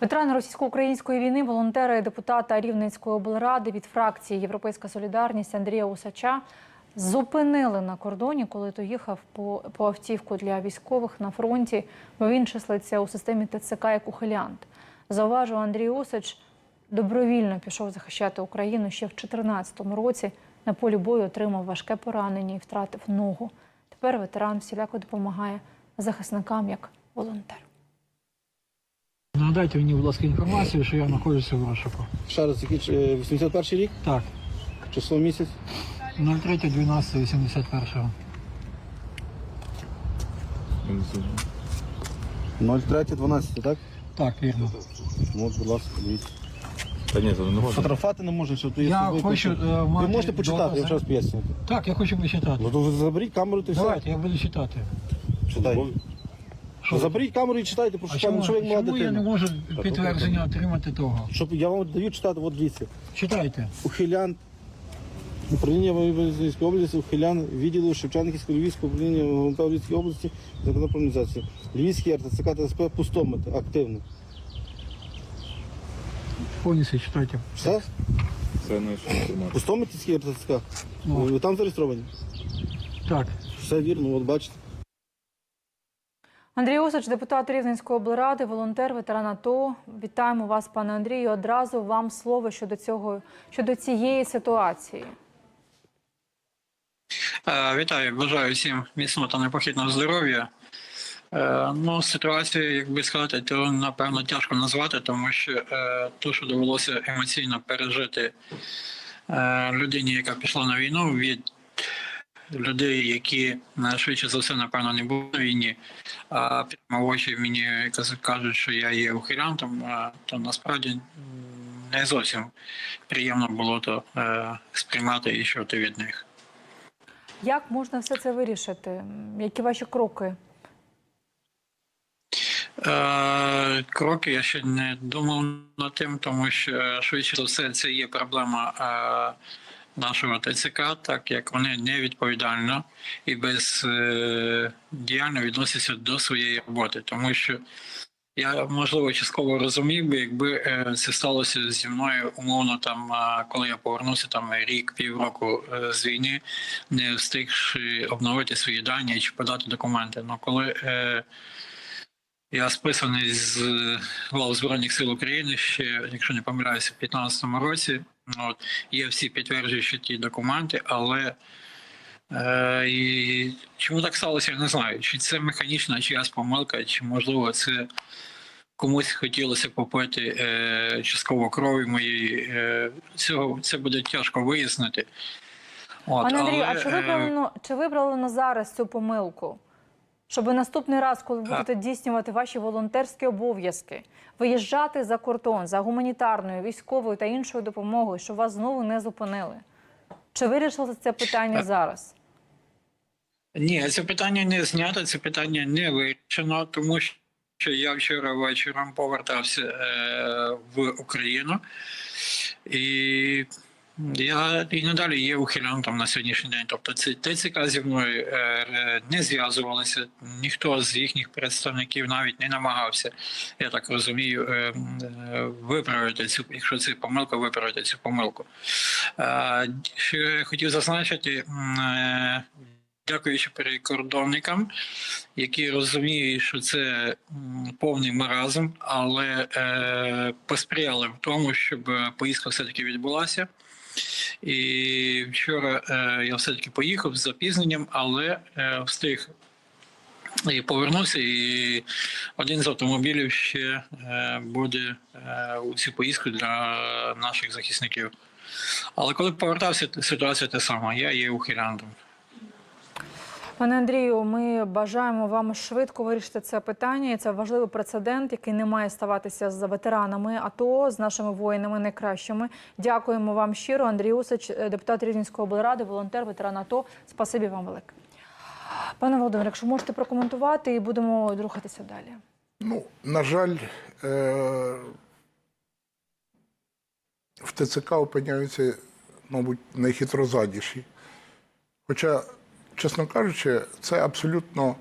Ветерани російсько-української війни, волонтери депутата Рівненської облради від фракції Європейська Солідарність Андрія Усача зупинили на кордоні, коли той їхав по, по автівку для військових на фронті, бо він числиться у системі ТЦК як ухилянт. Зауважив Андрій Усач, добровільно пішов захищати Україну ще в 2014 році. На полі бою отримав важке поранення і втратив ногу. Тепер ветеран всіляко допомагає захисникам як волонтер. Нагадайте мені, будь ласка, інформацію, що я знаходжуся в розшуку. Ще раз, який е, 81 рік, Так, число місяць. 03.12.81. 03.12, так? Так, вірно. Ну, от, будь ласка, дивіться. Та ні, це не можна. Фотографувати не можна, що то є Я собою хочу, е, Ви мати можете почитати, я докази. вам ще раз поясню. Так, я хочу почитати. Ну то ви заберіть камеру і все. Давайте, я буду читати. Читайте. Що? Ну, заберіть камеру і читайте, прошу А пане, чому, що ви як мала чому я не дитина. можу підтвердження отримати того? Щоб я вам даю читати, от дивіться. Читайте. Ухилян. Управління Волинської області, ухилян відділу Шевченківського Львівського управління ГУНП в Львівській області законодавчої організації. Львівський РТЦК ТСП пустомет, активно. Повністю читайте. Все? Це наша інформація. Пустомитівський РТЦК. Ну. Ви там зареєстровані? Так. Все вірно, от бачите. Андрій Осач, депутат Рівненської облради, волонтер, ветеран АТО. Вітаємо вас, пане Андрію. Одразу вам слово щодо цього щодо цієї ситуації. Е, Вітаю, бажаю всім міцного та непохитного здоров'я. Е, Ну, ситуацію, як би сказати, то напевно тяжко назвати, тому що е, то, що довелося емоційно пережити е, людині, яка пішла на війну, від людей, які е, швидше за все, напевно, не були на війні, а прямо в очі мені кажуть, що я є ухилянтом, то насправді не зовсім приємно було то е, сприймати і чути від них. Як можна все це вирішити? Які ваші кроки? Е, Кроки я ще не думав над тим, тому що швидше за все це є проблема нашого ТЦК, так як вони невідповідально і бездіяльно відносяться до своєї роботи, тому що. Я можливо частково розумів би, якби е, це сталося зі мною умовно, там е, коли я повернувся там рік, півроку е, з війни, не встигши обновити свої дані чи подати документи. Ну коли е, я списаний з лав Збройних сил України ще, якщо не помиляюся, в 2015 році. От, є всі підтверджуючі ті документи, але е, і чому так сталося, я не знаю. Чи це механічна чиясь помилка, чи можливо це комусь хотілося попити е, частково крові моєї. Е, цього це буде тяжко вияснити. От, Пане Андрію, а але, чи е, виправлено, чи виправлено зараз цю помилку? Щоб наступний раз, коли ви будете здійснювати ваші волонтерські обов'язки, виїжджати за кордон за гуманітарною, військовою та іншою допомогою, щоб вас знову не зупинили? Чи вирішили це питання зараз? Ні, це питання не знято, це питання не вирішено, тому що я вчора вечором повертався е, в Україну, і я і надалі є ухилянтом на сьогоднішній день. Тобто ТЦК зі мною е, е, не зв'язувалися, ніхто з їхніх представників навіть не намагався, я так розумію, е, виправити цю, якщо це помилка, виправити цю помилку. Що я хотів зазначити, дякуючи прикордонникам, які розуміють, що це повний маразм, але посприяли в тому, щоб поїздка все-таки відбулася. І вчора е, я все-таки поїхав з запізненням, але е, встиг і повернувся, і один з автомобілів ще е, буде у цю поїздку для наших захисників. Але коли повертався, ситуація та сама. Я є ухилянтом. Пане Андрію, ми бажаємо вам швидко вирішити це питання. Це важливий прецедент, який не має ставатися з ветеранами АТО, з нашими воїнами найкращими. Дякуємо вам щиро. Андрій Усич, депутат Рівненської облради, волонтер, ветеран АТО. Спасибі вам велике. Пане Володимире, якщо можете прокоментувати, і будемо рухатися далі. Ну, на жаль, е- в ТЦК опиняються, мабуть, найхитрозадіші. Хоча, чесно кажучи, це абсолютно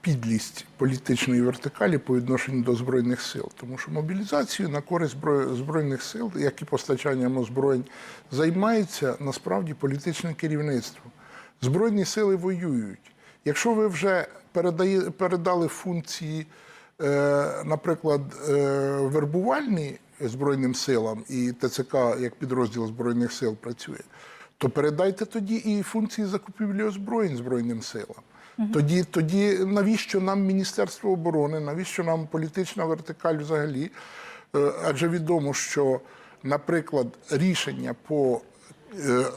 підлість політичної вертикалі по відношенню до збройних сил, тому що мобілізацією на користь збройних сил, як і постачанням озброєнь, займається насправді політичне керівництво. Збройні сили воюють. Якщо ви вже передає- передали функції, е, наприклад, е, вербувальні Збройним силам і ТЦК як підрозділ Збройних сил працює, то передайте тоді і функції закупівлі озброєнь Збройним силам. Тоді, тоді навіщо нам Міністерство оборони, навіщо нам політична вертикаль взагалі? Е, Адже відомо, що, наприклад, рішення по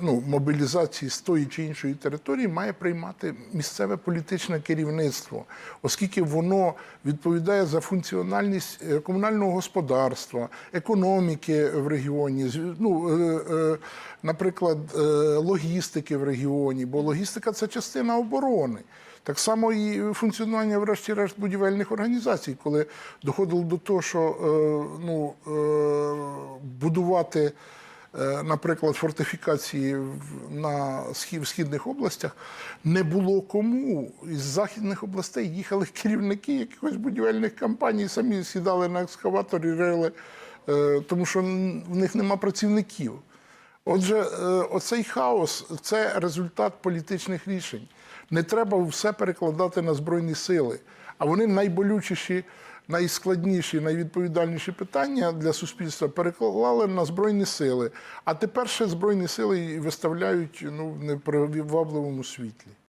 ну, мобілізації з тої чи іншої території має приймати місцеве політичне керівництво, оскільки воно відповідає за функціональність е, комунального господарства, економіки в регіоні, ну, е, е, наприклад, е, логістики в регіоні, бо логістика це частина оборони. Так само і функціонування, врешті-решт, будівельних організацій, коли доходило до того, що е, ну, е, будувати, е, наприклад, фортифікації на східних областях, не було кому. Із західних областей їхали керівники якихось будівельних компаній, самі сідали на екскаваторі, рили, е, тому що в них нема працівників. Отже, е, оцей хаос це результат політичних рішень. Не треба все перекладати на збройні сили, а вони найболючіші, найскладніші, найвідповідальніші питання для суспільства переклали на збройні сили. А тепер ще збройні сили виставляють ну в непривабливому світлі.